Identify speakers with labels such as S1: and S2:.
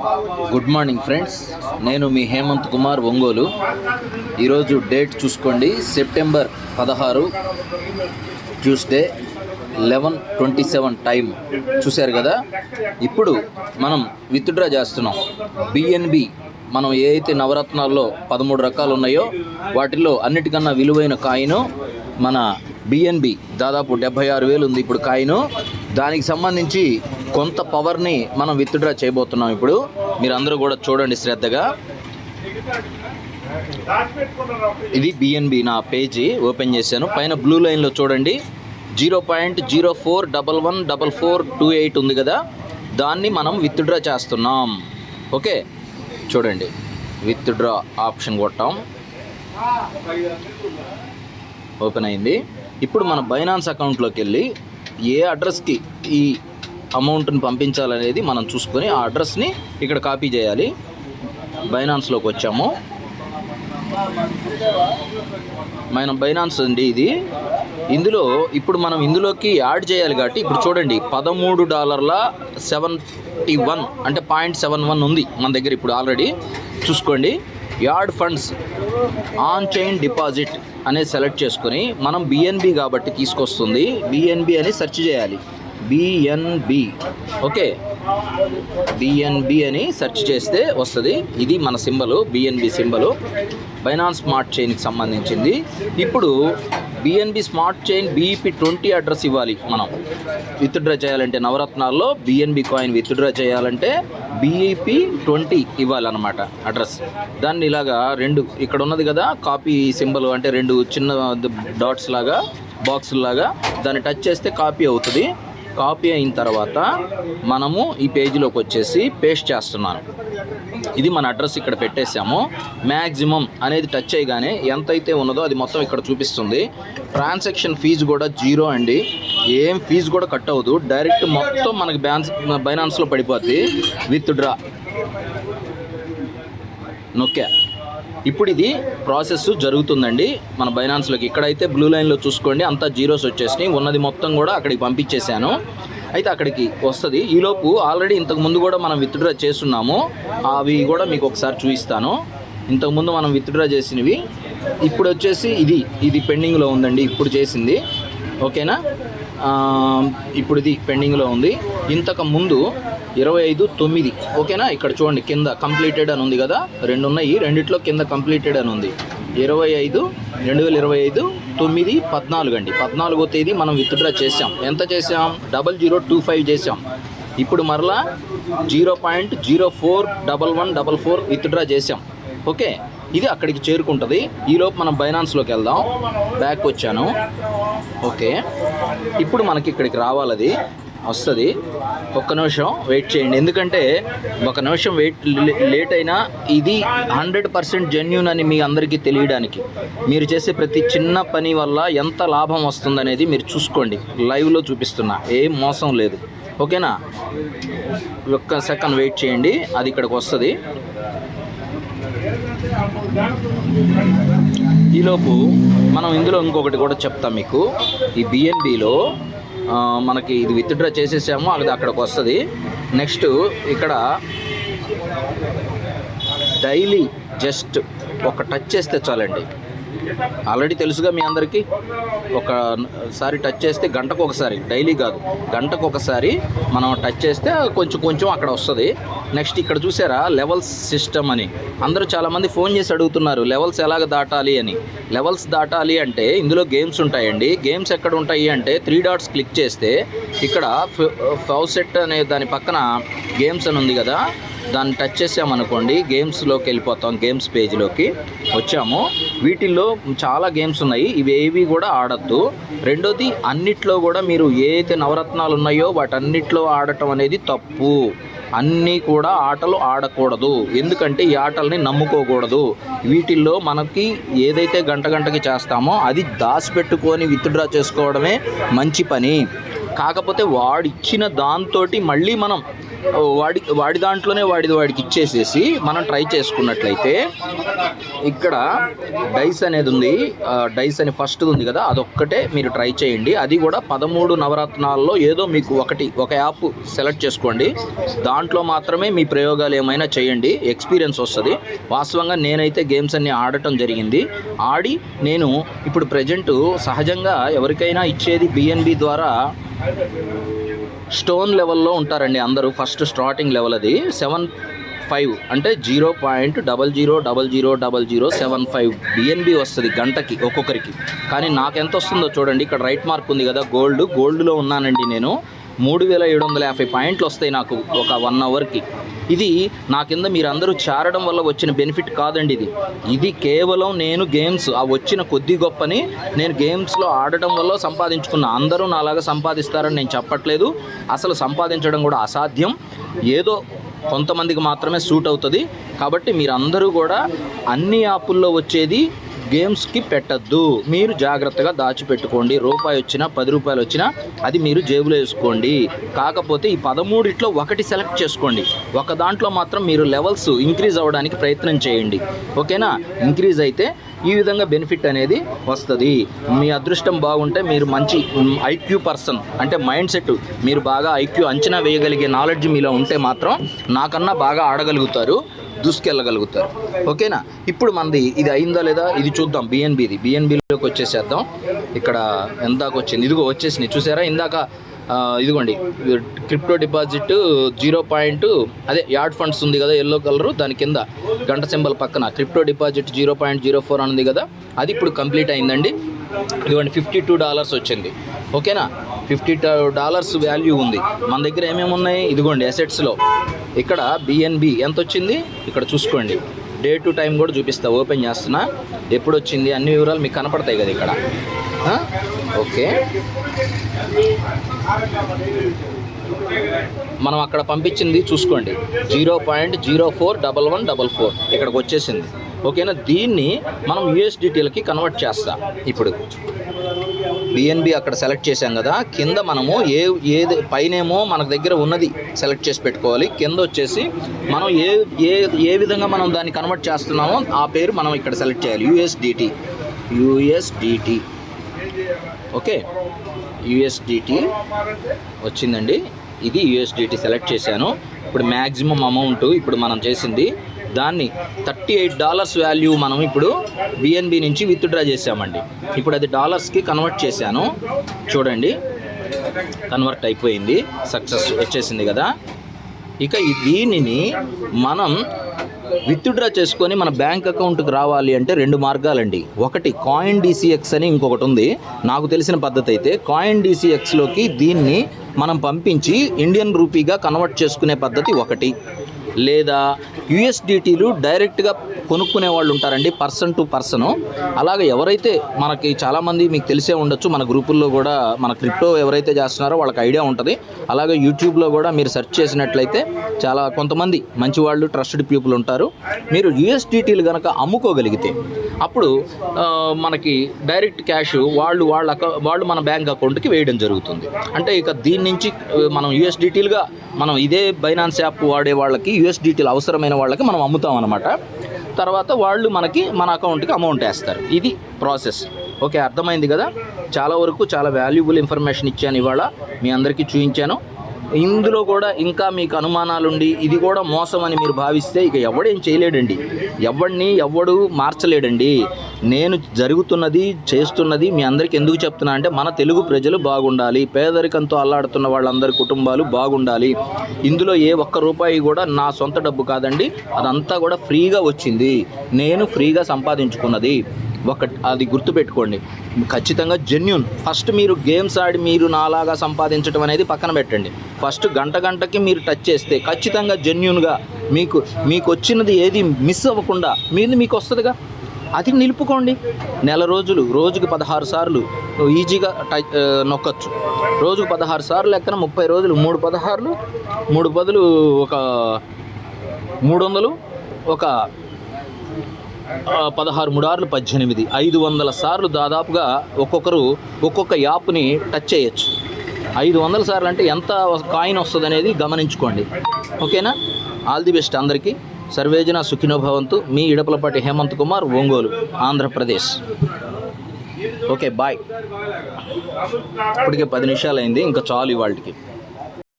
S1: Good morning friends. నేను మీ హేమంత్ కుమార్ ఒంగోలు. ఈరోజు date చూసుకోండి. సెప్టెంబర్ పదహారు Tuesday eleven twenty seven time చూశారు కదా? ఇప్పుడు మనం విత్డ్రా చేస్తున్నాం. బిఎన్బి మనం ఏ అయితే నవరత్నాల్లో పదమూడు రకాలు ఉన్నాయో వాటిల్లో అన్నిటికన్నా విలువైన కాయిను మన బిఎన్బి దాదాపు డెబ్బై ఆరు వేలు ఉంది. ఇప్పుడు కాయిను దానికి సంబంధించి కొంత పవర్ని మనం విత్డ్రా చేయబోతున్నాం ఇప్పుడు. మీరు అందరూ కూడా చూడండి శ్రద్ధగా. ఇది బిఎన్బి నా పేజీ ఓపెన్ చేశాను. పైన బ్లూ లైన్లో చూడండి. Zero point zero four double one double four two eight ఉంది కదా. దాన్ని మనం విత్డ్రా చేస్తున్నాం. ఓకే? చూడండి. విత్డ్రా ఆప్షన్ కొట్టాం. ఓపెన్ అయింది. ఇప్పుడు మన బైనాన్స్ అకౌంట్లోకి వెళ్ళి ఏ అడ్రస్కి ఈ అమౌంట్ని పంపించాలనేది మనం చూసుకొని ఆ అడ్రస్ని ఇక్కడ కాపీ చేయాలి. బైనాన్స్లోకి వచ్చాము. మన బైనాన్స్ అండి ఇది. ఇందులో ఇప్పుడు మనం ఇందులోకి యాడ్ చేయాలి కాబట్టి ఇప్పుడు చూడండి పదమూడు డాలర్ల సెవెంటీ వన్ అంటే పాయింట్ సెవెన్ వన్ ఉంది మన దగ్గర ఇప్పుడు ఆల్రెడీ. చూసుకోండి. Add funds on chain deposit అనేది సెలెక్ట్ చేసుకొని మనం బిఎన్బి కాబట్టి తీసుకొస్తుంది. బిఎన్బి అని సెర్చ్ చేయాలి. BNB okay. బిఎన్బి అని సెర్చ్ చేస్తే వస్తుంది. ఇది మన symbol BNB symbol. Binance smart చైన్కి సంబంధించింది. ఇప్పుడు BNB smart chain BEP twenty address ఇవ్వాలి మనం. విత్డ్రా చేయాలంటే నవరత్నాల్లో బిఎన్బి కాయిన్ విత్డ్రా చేయాలంటే బీఈపీ ట్వంటీ ఇవ్వాలన్నమాట అడ్రస్. దాన్ని ఇలాగా రెండు ఇక్కడ ఉన్నది కదా కాపీ సింబల్ అంటే రెండు చిన్న డాట్స్ లాగా బాక్స్ లాగా దాన్ని టచ్ చేస్తే కాపీ అవుతుంది. కాపీ అయిన తర్వాత మనము ఈ పేజీలోకి వచ్చేసి పేస్ట్ చేస్తున్నాను. ఇది మన అడ్రస్ ఇక్కడ పెట్టేసాము మ్యాక్సిమం అనేది టచ్ చేయగానే ఎంత అయితే ఉన్నదో అది మొత్తం ఇక్కడ చూపిస్తుంది. ట్రాన్సాక్షన్ ఫీజు కూడా జీరో అండి. ఏం ఫీజు కూడా కట్ అవ్వదు. డైరెక్ట్ మొత్తం మనకి బ్యాన్స్ బైనాన్స్లో పడిపోద్ది. Withdraw. నొక్కా. ఇప్పుడు ఇది ప్రాసెస్ జరుగుతుందండి. మన బైనాన్స్లోకి ఇక్కడైతే బ్లూ లైన్లో చూసుకోండి అంతా జీరోస్ వచ్చేసినాయి. ఉన్నది మొత్తం కూడా అక్కడికి పంపించేశాను. అయితే అక్కడికి వస్తుంది. ఈలోపు ఆల్రెడీ ఇంతకు ముందు కూడా మనం విత్డ్రా చేస్తున్నాము. అవి కూడా మీకు ఒకసారి చూపిస్తాను. ఇంతకుముందు మనం విత్డ్రా చేసినవి ఇప్పుడు వచ్చేసి ఇది ఇది పెండింగ్లో ఉందండి ఇప్పుడు చేసింది. ఓకేనా? ఇప్పుడు ఇది పెండింగ్లో ఉంది. ఇంతకు ముందు ఇరవై ఐదు తొమ్మిది. ఓకేనా? ఇక్కడ చూడండి కింద కంప్లీటెడ్ అని ఉంది కదా? రెండు ఉన్నాయి రెండిట్లో కింద కంప్లీటెడ్ అని ఉంది. ఇరవై ఐదు రెండు వేల ఇరవై ఐదు తొమ్మిది పద్నాలుగు అండి. పద్నాలుగో తేదీ మనం విత్డ్రా చేసాం ఎంత చేసాం డబల్ జీరో టూ ఫైవ్ చేసాం ఇప్పుడు మరలా zero point zero four double one double four withdraw చేసాం ఓకే? ఇది అక్కడికి చేరుకుంటుంది. ఈలోపు మనం బైనాన్స్లోకి వెళ్దాం. బ్యాక్ వచ్చాను. ఓకే? ఇప్పుడు మనకి ఇక్కడికి రావాలి అది వస్తుంది. ఒక్క నిమిషం వెయిట్ చేయండి. ఎందుకంటే ఒక నిమిషం వెయిట్ లేట్ అయినా ఇది హండ్రెడ్ పర్సెంట్ జెన్యున్ అని మీ అందరికీ తెలియడానికి. మీరు చేసే ప్రతి చిన్న పని వల్ల ఎంత లాభం వస్తుందనేది మీరు చూసుకోండి. లైవ్లో చూపిస్తున్నా. ఏం మోసం లేదు. ఓకేనా? ఒక్క సెకండ్ వెయిట్ చేయండి. అది ఇక్కడికి వస్తుంది. ఈలోపు మనం ఇందులో ఇంకొకటి కూడా చెప్తాం మీకు. ఈ బిఎన్బిలో మనకి ఇది విత్డ్రా చేసేసాము అది అక్కడికి వస్తుంది. నెక్స్ట్ ఇక్కడ డైలీ జస్ట్ ఒక టచ్ చేస్తే చాలండి. ఆల్రెడీ తెలుసుగా మీ అందరికీ. ఒకసారి టచ్ చేస్తే గంటకు ఒకసారి డైలీ కాదు గంటకు ఒకసారి మనం టచ్ చేస్తే కొంచెం కొంచెం అక్కడ వస్తుంది. నెక్స్ట్ ఇక్కడ చూసారా లెవెల్స్ సిస్టమ్ అని. అందరూ చాలామంది ఫోన్ చేసి అడుగుతున్నారు లెవెల్స్ ఎలాగ దాటాలి అని. లెవెల్స్ దాటాలి అంటే ఇందులో గేమ్స్ ఉంటాయండి. గేమ్స్ ఎక్కడ ఉంటాయి అంటే త్రీ డాట్స్ క్లిక్ చేస్తే ఇక్కడ ఫౌసెట్ అనే దాని పక్కన గేమ్స్ అని ఉంది కదా దాన్ని టచ్ చేసామనుకోండి గేమ్స్లోకి వెళ్ళిపోతాం గేమ్స్ పేజ్లోకి వచ్చాము. వీటిల్లో చాలా గేమ్స్ ఉన్నాయి ఇవి ఏవి కూడా ఆడద్దు. రెండోది అన్నిట్లో కూడా మీరు ఏదైతే నవరత్నాలు ఉన్నాయో వాటన్నిట్లో ఆడటం అనేది తప్పు. అన్నీ కూడా ఆటలు ఆడకూడదు. ఎందుకంటే ఈ ఆటల్ని నమ్ముకోకూడదు. వీటిల్లో మనకి ఏదైతే గంట గంటకి చేస్తామో అది దాచిపెట్టుకొని విత్డ్రా చేసుకోవడమే మంచి పని. కాకపోతే వాడిచ్చిన దాంతో మళ్ళీ మనం వాడి వాడి దాంట్లోనే వాడిది వాడికి ఇచ్చేసేసి మనం ట్రై చేసుకున్నట్లయితే ఇక్కడ డైస్ అనేది ఉంది. డైస్ అని ఫస్ట్ ఉంది కదా అదొక్కటే మీరు ట్రై చేయండి. అది కూడా పదమూడు నవరత్నాల్లో ఏదో మీకు ఒకటి ఒక యాప్ సెలెక్ట్ చేసుకోండి. దాంట్లో మాత్రమే మీ ప్రయోగాలు ఏమైనా చేయండి. ఎక్స్పీరియన్స్ వస్తుంది. వాస్తవంగా నేనైతే గేమ్స్ అన్ని ఆడటం జరిగింది. ఆడి నేను ఇప్పుడు ప్రజెంట్ సహజంగా ఎవరికైనా ఇచ్చేది బిఎన్బి ద్వారా స్టోన్ లెవెల్లో ఉంటారండి అందరూ. ఫస్ట్ స్టార్టింగ్ లెవెల్ అది. సెవెన్ ఫైవ్ అంటే zero point double zero double zero double zero seven five BNB వస్తుంది గంటకి ఒక్కొక్కరికి. కానీ నాకు ఎంత వస్తుందో చూడండి. ఇక్కడ రైట్ మార్క్ ఉంది కదా గోల్డ్. గోల్డ్లో ఉన్నానండి నేను. మూడు వేల ఏడు వందల యాభై పాయింట్లు వస్తాయి నాకు ఒక వన్ అవర్కి. ఇది నా కింద మీరందరూ చేరడం వల్ల వచ్చిన బెనిఫిట్ కాదండి ఇది. ఇది కేవలం నేను గేమ్స్ ఆ వచ్చిన కొద్ది గొప్పని నేను గేమ్స్లో ఆడటం వల్ల సంపాదించుకున్న అందరూ నాలాగా సంపాదిస్తారని నేను చెప్పట్లేదు. అసలు సంపాదించడం కూడా అసాధ్యం. ఏదో కొంతమందికి మాత్రమే సూట్ అవుతుంది. కాబట్టి మీరందరూ కూడా అన్ని యాపుల్లో వచ్చేది గేమ్స్కి పెట్టద్దు. మీరు జాగ్రత్తగా దాచిపెట్టుకోండి. రూపాయి వచ్చినా పది రూపాయలు వచ్చినా అది మీరు జేబులో వేసుకోండి. కాకపోతే ఈ పదమూడిట్లో ఒకటి సెలెక్ట్ చేసుకోండి. ఒక దాంట్లో మాత్రం మీరు లెవెల్స్ ఇంక్రీజ్ అవ్వడానికి ప్రయత్నం చేయండి. ఓకేనా? ఇంక్రీజ్ అయితే ఈ విధంగా బెనిఫిట్ అనేది వస్తుంది. మీ అదృష్టం బాగుంటే మీరు మంచి ఐక్యూ పర్సన్ అంటే మైండ్ సెట్ మీరు బాగా ఐక్యూ అంచనా వేయగలిగే నాలెడ్జ్ మీలో ఉంటే మాత్రం నాకన్నా బాగా ఆడగలుగుతారు. దూసుకెళ్ళగలుగుతారు. ఓకేనా? ఇప్పుడు మనది ఇది అయిందా లేదా? ఇది చూద్దాం. బిఎన్బిది బిఎన్బిలోకి వచ్చేసేద్దాం. ఇక్కడ ఎందాక వచ్చింది. ఇదిగో వచ్చేసినాయి. చూసారా? ఇందాక ఇదిగోండి. క్రిప్టో డిపాజిట్ జీరో పాయింట్ అదే యాడ్ ఫండ్స్ ఉంది కదా ఎల్లో కలర్ దాని కింద గంట సింబల్ పక్కన crypto deposit zero point zero four ఉంది కదా అది ఇప్పుడు కంప్లీట్ అయిందండి. ఇదిగోండి ఫిఫ్టీ టూ డాలర్స్ వచ్చింది. ఓకేనా? ఫిఫ్టీ డాలర్స్ వాల్యూ ఉంది. మన దగ్గర ఏమేమి ఉన్నాయి? ఇదిగోండి అసెట్స్లో ఇక్కడ బిఎన్బి ఎంత వచ్చింది ఇక్కడ చూసుకోండి. డే టు టైం కూడా చూపిస్తా ఓపెన్ చేస్తున్నా. ఎప్పుడు వచ్చింది అన్ని వివరాలు మీకు కనపడతాయి కదా ఇక్కడ. ఓకే. మనం అక్కడ పంపించింది చూసుకోండి. Zero point zero four double one double four ఇక్కడికి వచ్చేసింది. ఓకేనా? దీన్ని మనం యూఎస్డిటీలకి కన్వర్ట్ చేస్తాం. ఇప్పుడు. బిఎన్బి అక్కడ సెలెక్ట్ చేసాం కదా కింద మనము ఏ ఏది పైనేమో మన దగ్గర ఉన్నది సెలెక్ట్ చేసి పెట్టుకోవాలి. కింద వచ్చేసి మనం ఏ ఏ ఏ విధంగా మనం దాన్ని కన్వర్ట్ చేస్తున్నామో ఆ పేరు మనం ఇక్కడ సెలెక్ట్ చేయాలి. USDT USDT okay? యుఎస్డిటి వచ్చిందండి. ఇది యూఎస్డిటి సెలెక్ట్ చేశాను. ఇప్పుడు మ్యాక్సిమం అమౌంట్ ఇప్పుడు మనం చేసింది దాన్ని థర్టీ ఎయిట్ డాలర్స్ వాల్యూ మనం ఇప్పుడు బిఎన్బి నుంచి విత్డ్రా చేసామండి ఇప్పుడు అది డాలర్స్కి కన్వర్ట్ చేశాను. చూడండి. కన్వర్ట్ అయిపోయింది. సక్సెస్ వచ్చేసింది కదా. ఇక ఈ దీనిని మనం విత్డ్రా చేసుకొని మన బ్యాంక్ అకౌంట్కి రావాలి అంటే రెండు మార్గాలండి. ఒకటి కాయిన్ డీసీఎక్స్ అని ఇంకొకటి ఉంది. నాకు తెలిసిన పద్ధతి అయితే కాయిన్ డీసీఎక్స్లోకి దీన్ని మనం పంపించి ఇండియన్ రూపీగా కన్వర్ట్ చేసుకునే పద్ధతి ఒకటి. లేదా యుఎస్డిటీలు డైరెక్ట్గా కొనుక్కునే వాళ్ళు ఉంటారండి పర్సన్ టు పర్సన్. అలాగే ఎవరైతే మనకి చాలామంది మీకు తెలిసే ఉండొచ్చు మన గ్రూపుల్లో కూడా మన క్రిప్టో ఎవరైతే చేస్తున్నారో వాళ్ళకి ఐడియా ఉంటుంది. అలాగే యూట్యూబ్లో కూడా మీరు సెర్చ్ చేసినట్లయితే చాలా కొంతమంది మంచి వాళ్ళు ట్రస్టెడ్ పీపుల్ ఉంటారు. మీరు యుఎస్డిటీలు కనుక అమ్ముకోగలిగితే అప్పుడు మనకి డైరెక్ట్ క్యాష్ వాళ్ళు వాళ్ళ వాళ్ళు మన బ్యాంక్ అకౌంట్కి వేయడం జరుగుతుంది. అంటే ఇక దీని నుంచి మనం యుఎస్డిటీలుగా మనం ఇదే బైనాన్స్ యాప్ వాడే వాళ్ళకి యూఎస్డిటీలు అవసరమైన వాళ్ళకి మనం అమ్ముతాం అనమాట తర్వాత వాళ్ళు మనకి మన అకౌంట్కి అమౌంట్ వేస్తారు. ఇది ప్రాసెస్ ఓకే అర్థమైంది కదా? చాలా వరకు చాలా వాల్యుబుల్ ఇన్ఫర్మేషన్ ఇచ్చాను ఇవాళ. మీ అందరికీ చూపించాను. ఇందులో కూడా ఇంకా మీకు అనుమానాలుండి ఇది కూడా మోసం అని మీరు భావిస్తే ఇక ఎవడేం చేయలేడండి. ఎవడిని ఎవడు మార్చలేడండి. నేను జరుగుతున్నది చేస్తున్నది మీ అందరికీ ఎందుకు చెప్తున్నా అంటే మన తెలుగు ప్రజలు బాగుండాలి పేదరికంతో అల్లాడుతున్న వాళ్ళందరి కుటుంబాలు బాగుండాలి. ఇందులో ఏ ఒక్క రూపాయి కూడా నా సొంత డబ్బు కాదండి అదంతా కూడా ఫ్రీగా వచ్చింది. నేను ఫ్రీగా సంపాదించుకున్నది. ఒక అది గుర్తుపెట్టుకోండి. ఖచ్చితంగా జెన్యున్ ఫస్ట్ మీరు గేమ్స్ ఆడి మీరు నాలాగా సంపాదించడం అనేది పక్కన పెట్టండి. ఫస్ట్ గంట గంటకి మీరు టచ్ చేస్తే ఖచ్చితంగా జెన్యున్గా మీకు మీకు వచ్చినది ఏది మిస్ అవ్వకుండా మీది మీకు వస్తుందిగా? అది నిలుపుకోండి. నెల రోజులు రోజుకి పదహారు సార్లు ఈజీగా టచ్ నొక్కచ్చు నొక్కొచ్చు. రోజుకు పదహారు సార్లు లెక్కన ముప్పై రోజులు మూడు పదహారులు మూడు బదులు ఒక మూడు వందలు ఒక పదహారు మూడార్లు పద్దెనిమిది. ఐదు వందల సార్లు దాదాపుగా ఒక్కొక్కరు ఒక్కొక్క యాప్ని టచ్ చేయొచ్చు. ఐదు వందల సార్లు అంటే ఎంత కాయిన్ వస్తుంది అనేది గమనించుకోండి. ఓకేనా? ఆల్ ది బెస్ట్ అందరికీ. సర్వేజన సుఖినోభవంతు మీ ఇడపలపాటి హేమంత్ కుమార్ ఒంగోలు ఆంధ్రప్రదేశ్. Okay bye. ఇప్పటికే పది నిమిషాలు అయింది ఇంకా చాలు ఇవాళకి.